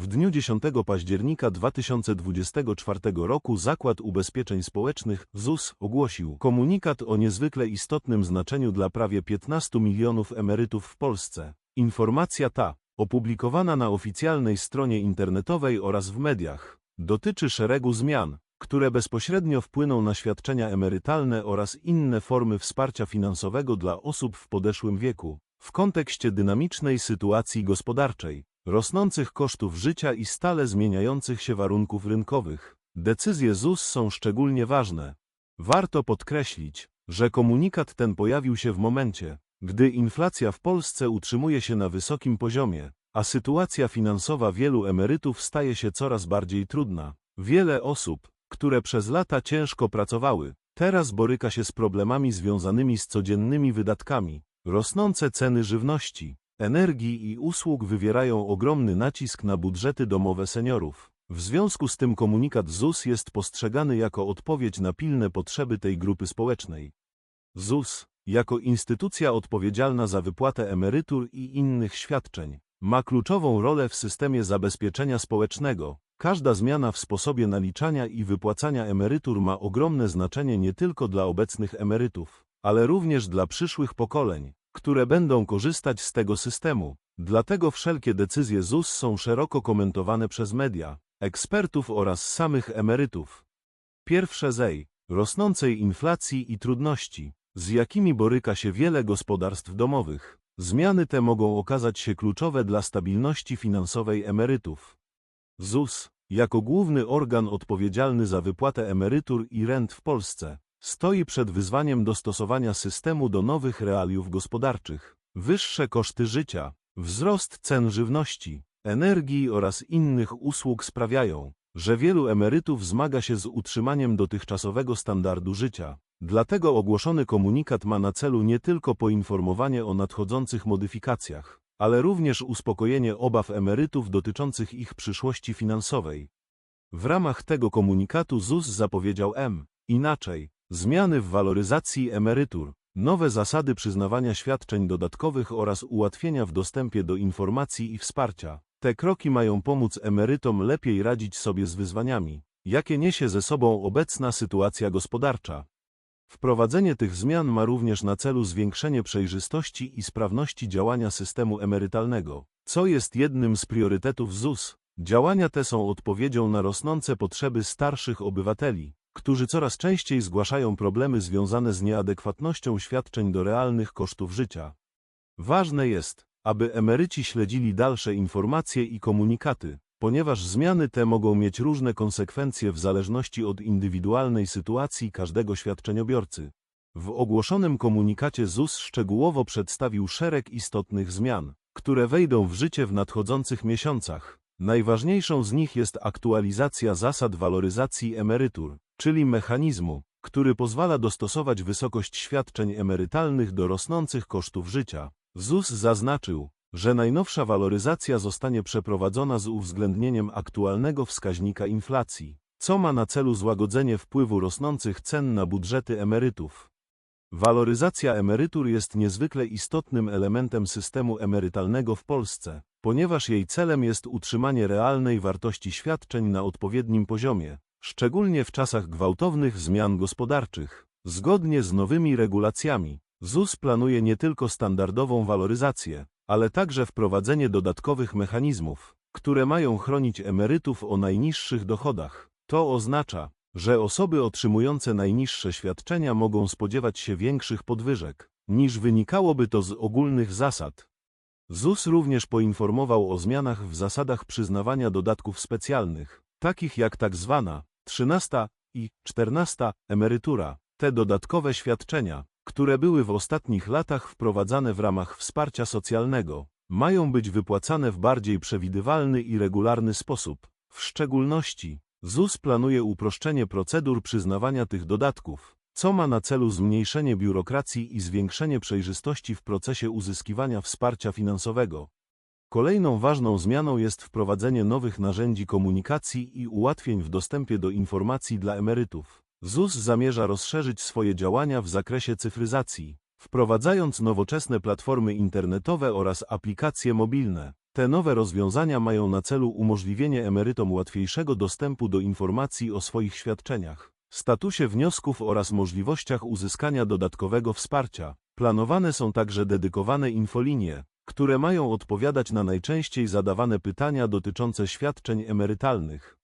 W dniu 10 października 2024 roku Zakład Ubezpieczeń Społecznych ZUS ogłosił komunikat o niezwykle istotnym znaczeniu dla prawie 15 milionów emerytów w Polsce. Informacja ta, opublikowana na oficjalnej stronie internetowej oraz w mediach, dotyczy szeregu zmian, które bezpośrednio wpłyną na świadczenia emerytalne oraz inne formy wsparcia finansowego dla osób w podeszłym wieku, w kontekście dynamicznej sytuacji gospodarczej, rosnących kosztów życia i stale zmieniających się warunków rynkowych. Decyzje ZUS są szczególnie ważne. Warto podkreślić, że komunikat ten pojawił się w momencie, gdy inflacja w Polsce utrzymuje się na wysokim poziomie, a sytuacja finansowa wielu emerytów staje się coraz bardziej trudna. Wiele osób, które przez lata ciężko pracowały, teraz boryka się z problemami związanymi z codziennymi wydatkami. Rosnące ceny żywności, energii i usług wywierają ogromny nacisk na budżety domowe seniorów. W związku z tym komunikat ZUS jest postrzegany jako odpowiedź na pilne potrzeby tej grupy społecznej. ZUS, jako instytucja odpowiedzialna za wypłatę emerytur i innych świadczeń, ma kluczową rolę w systemie zabezpieczenia społecznego. Każda zmiana w sposobie naliczania i wypłacania emerytur ma ogromne znaczenie nie tylko dla obecnych emerytów, ale również dla przyszłych pokoleń, które będą korzystać z tego systemu. Dlatego wszelkie decyzje ZUS są szeroko komentowane przez media, ekspertów oraz samych emerytów. Pierwsze zej, rosnącej inflacji i trudności, z jakimi boryka się wiele gospodarstw domowych. Zmiany te mogą okazać się kluczowe dla stabilności finansowej emerytów. ZUS, jako główny organ odpowiedzialny za wypłatę emerytur i rent w Polsce, stoi przed wyzwaniem dostosowania systemu do nowych realiów gospodarczych. Wyższe koszty życia, wzrost cen żywności, energii oraz innych usług sprawiają, że wielu emerytów zmaga się z utrzymaniem dotychczasowego standardu życia. Dlatego ogłoszony komunikat ma na celu nie tylko poinformowanie o nadchodzących modyfikacjach, ale również uspokojenie obaw emerytów dotyczących ich przyszłości finansowej. W ramach tego komunikatu ZUS zapowiedział M. Inaczej, zmiany w waloryzacji emerytur, nowe zasady przyznawania świadczeń dodatkowych oraz ułatwienia w dostępie do informacji i wsparcia. Te kroki mają pomóc emerytom lepiej radzić sobie z wyzwaniami, jakie niesie ze sobą obecna sytuacja gospodarcza. Wprowadzenie tych zmian ma również na celu zwiększenie przejrzystości i sprawności działania systemu emerytalnego, co jest jednym z priorytetów ZUS. Działania te są odpowiedzią na rosnące potrzeby starszych obywateli, którzy coraz częściej zgłaszają problemy związane z nieadekwatnością świadczeń do realnych kosztów życia. Ważne jest, aby emeryci śledzili dalsze informacje i komunikaty, ponieważ zmiany te mogą mieć różne konsekwencje w zależności od indywidualnej sytuacji każdego świadczeniobiorcy. W ogłoszonym komunikacie ZUS szczegółowo przedstawił szereg istotnych zmian, które wejdą w życie w nadchodzących miesiącach. Najważniejszą z nich jest aktualizacja zasad waloryzacji emerytur, czyli mechanizmu, który pozwala dostosować wysokość świadczeń emerytalnych do rosnących kosztów życia. ZUS zaznaczył, że najnowsza waloryzacja zostanie przeprowadzona z uwzględnieniem aktualnego wskaźnika inflacji, co ma na celu złagodzenie wpływu rosnących cen na budżety emerytów. Waloryzacja emerytur jest niezwykle istotnym elementem systemu emerytalnego w Polsce, ponieważ jej celem jest utrzymanie realnej wartości świadczeń na odpowiednim poziomie, szczególnie w czasach gwałtownych zmian gospodarczych. Zgodnie z nowymi regulacjami, ZUS planuje nie tylko standardową waloryzację, ale także wprowadzenie dodatkowych mechanizmów, które mają chronić emerytów o najniższych dochodach. To oznacza, że osoby otrzymujące najniższe świadczenia mogą spodziewać się większych podwyżek, niż wynikałoby to z ogólnych zasad. ZUS również poinformował o zmianach w zasadach przyznawania dodatków specjalnych, takich jak tak 13 i 14 emerytura. Te dodatkowe świadczenia, które były w ostatnich latach wprowadzane w ramach wsparcia socjalnego, mają być wypłacane w bardziej przewidywalny i regularny sposób. W szczególności ZUS planuje uproszczenie procedur przyznawania tych dodatków, co ma na celu zmniejszenie biurokracji i zwiększenie przejrzystości w procesie uzyskiwania wsparcia finansowego. Kolejną ważną zmianą jest wprowadzenie nowych narzędzi komunikacji i ułatwień w dostępie do informacji dla emerytów. ZUS zamierza rozszerzyć swoje działania w zakresie cyfryzacji, wprowadzając nowoczesne platformy internetowe oraz aplikacje mobilne. Te nowe rozwiązania mają na celu umożliwienie emerytom łatwiejszego dostępu do informacji o swoich świadczeniach, statusie wniosków oraz możliwościach uzyskania dodatkowego wsparcia. Planowane są także dedykowane infolinie, które mają odpowiadać na najczęściej zadawane pytania dotyczące świadczeń emerytalnych.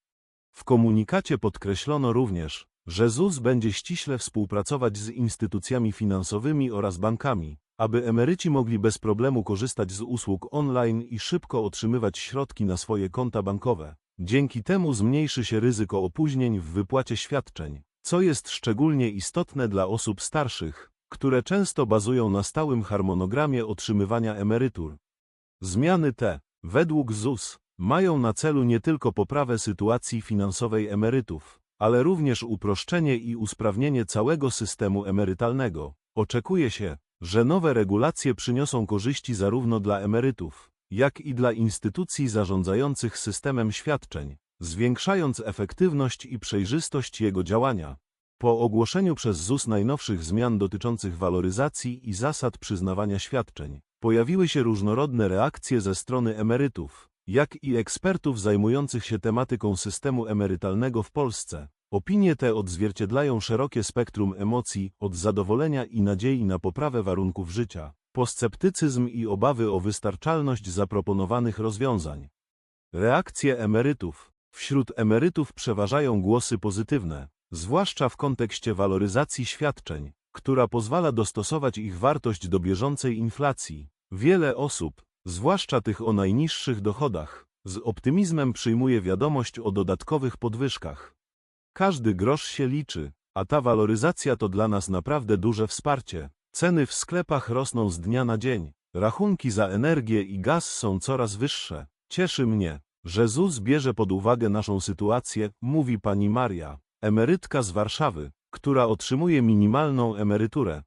W komunikacie podkreślono również, że ZUS będzie ściśle współpracować z instytucjami finansowymi oraz bankami, aby emeryci mogli bez problemu korzystać z usług online i szybko otrzymywać środki na swoje konta bankowe. Dzięki temu zmniejszy się ryzyko opóźnień w wypłacie świadczeń, co jest szczególnie istotne dla osób starszych, które często bazują na stałym harmonogramie otrzymywania emerytur. Zmiany te, według ZUS, mają na celu nie tylko poprawę sytuacji finansowej emerytów, ale również uproszczenie i usprawnienie całego systemu emerytalnego. Oczekuje się, że nowe regulacje przyniosą korzyści zarówno dla emerytów, jak i dla instytucji zarządzających systemem świadczeń, zwiększając efektywność i przejrzystość jego działania. Po ogłoszeniu przez ZUS najnowszych zmian dotyczących waloryzacji i zasad przyznawania świadczeń, pojawiły się różnorodne reakcje ze strony emerytów, jak i ekspertów zajmujących się tematyką systemu emerytalnego w Polsce. Opinie te odzwierciedlają szerokie spektrum emocji, od zadowolenia i nadziei na poprawę warunków życia, po sceptycyzm i obawy o wystarczalność zaproponowanych rozwiązań. Reakcje emerytów. Wśród emerytów przeważają głosy pozytywne, zwłaszcza w kontekście waloryzacji świadczeń, która pozwala dostosować ich wartość do bieżącej inflacji. Wiele osób, zwłaszcza tych o najniższych dochodach, z optymizmem przyjmuje wiadomość o dodatkowych podwyżkach. Każdy grosz się liczy, a ta waloryzacja to dla nas naprawdę duże wsparcie. Ceny w sklepach rosną z dnia na dzień, rachunki za energię i gaz są coraz wyższe. Cieszy mnie, że ZUS bierze pod uwagę naszą sytuację, mówi pani Maria, emerytka z Warszawy, która otrzymuje minimalną emeryturę.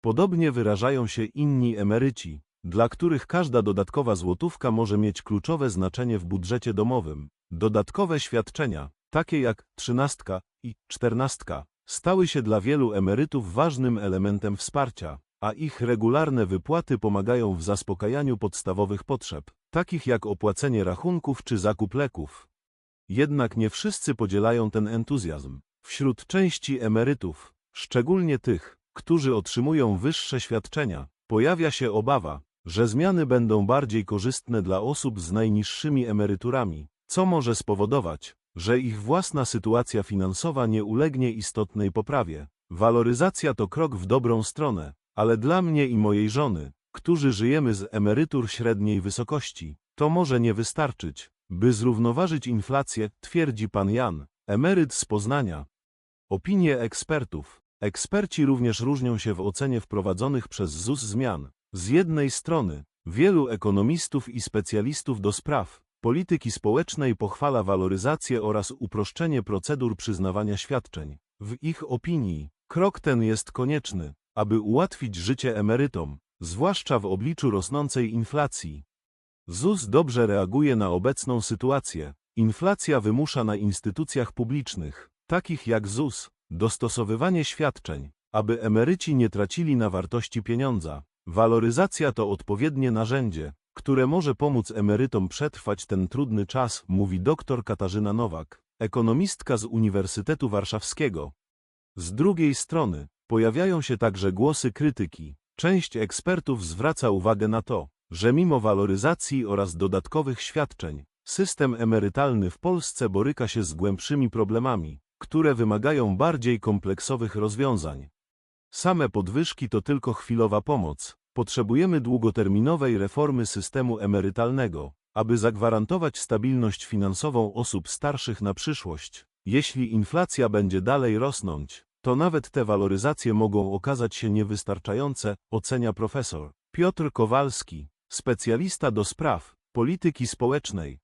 Podobnie wyrażają się inni emeryci, dla których każda dodatkowa złotówka może mieć kluczowe znaczenie w budżecie domowym. Dodatkowe świadczenia, takie jak trzynastka i czternastka, stały się dla wielu emerytów ważnym elementem wsparcia, a ich regularne wypłaty pomagają w zaspokajaniu podstawowych potrzeb, takich jak opłacenie rachunków czy zakup leków. Jednak nie wszyscy podzielają ten entuzjazm. Wśród części emerytów, szczególnie tych, którzy otrzymują wyższe świadczenia, pojawia się obawa, że zmiany będą bardziej korzystne dla osób z najniższymi emeryturami, co może spowodować, że ich własna sytuacja finansowa nie ulegnie istotnej poprawie. Waloryzacja to krok w dobrą stronę, ale dla mnie i mojej żony, którzy żyjemy z emerytur średniej wysokości, to może nie wystarczyć, by zrównoważyć inflację, twierdzi pan Jan, emeryt z Poznania. Opinie ekspertów. Eksperci również różnią się w ocenie wprowadzonych przez ZUS zmian. Z jednej strony, wielu ekonomistów i specjalistów do spraw polityki społecznej pochwala waloryzację oraz uproszczenie procedur przyznawania świadczeń. W ich opinii, krok ten jest konieczny, aby ułatwić życie emerytom, zwłaszcza w obliczu rosnącej inflacji. ZUS dobrze reaguje na obecną sytuację. Inflacja wymusza na instytucjach publicznych, takich jak ZUS, dostosowywanie świadczeń, aby emeryci nie tracili na wartości pieniądza. Waloryzacja to odpowiednie narzędzie, które może pomóc emerytom przetrwać ten trudny czas, mówi dr Katarzyna Nowak, ekonomistka z Uniwersytetu Warszawskiego. Z drugiej strony, pojawiają się także głosy krytyki. Część ekspertów zwraca uwagę na to, że mimo waloryzacji oraz dodatkowych świadczeń, system emerytalny w Polsce boryka się z głębszymi problemami, które wymagają bardziej kompleksowych rozwiązań. Same podwyżki to tylko chwilowa pomoc, Potrzebujemy długoterminowej reformy systemu emerytalnego, aby zagwarantować stabilność finansową osób starszych na przyszłość. Jeśli inflacja będzie dalej rosnąć, to nawet te waloryzacje mogą okazać się niewystarczające, ocenia profesor Piotr Kowalski, specjalista do spraw polityki społecznej.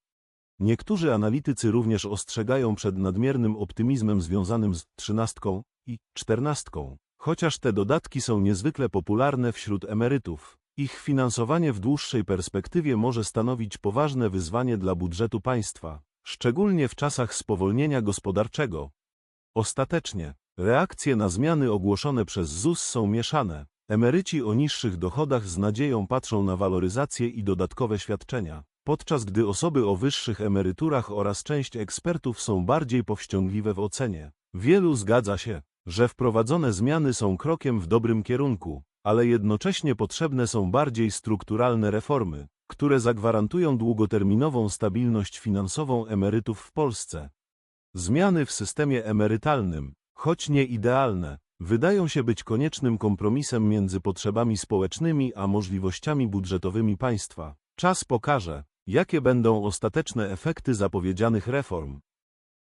Niektórzy analitycy również ostrzegają przed nadmiernym optymizmem związanym z trzynastką i czternastką. Chociaż te dodatki są niezwykle popularne wśród emerytów, ich finansowanie w dłuższej perspektywie może stanowić poważne wyzwanie dla budżetu państwa, szczególnie w czasach spowolnienia gospodarczego. Ostatecznie, reakcje na zmiany ogłoszone przez ZUS są mieszane. Emeryci o niższych dochodach z nadzieją patrzą na waloryzację i dodatkowe świadczenia, podczas gdy osoby o wyższych emeryturach oraz część ekspertów są bardziej powściągliwe w ocenie. Wielu zgadza się, że wprowadzone zmiany są krokiem w dobrym kierunku, ale jednocześnie potrzebne są bardziej strukturalne reformy, które zagwarantują długoterminową stabilność finansową emerytów w Polsce. Zmiany w systemie emerytalnym, choć nie idealne, wydają się być koniecznym kompromisem między potrzebami społecznymi a możliwościami budżetowymi państwa. Czas pokaże, jakie będą ostateczne efekty zapowiedzianych reform.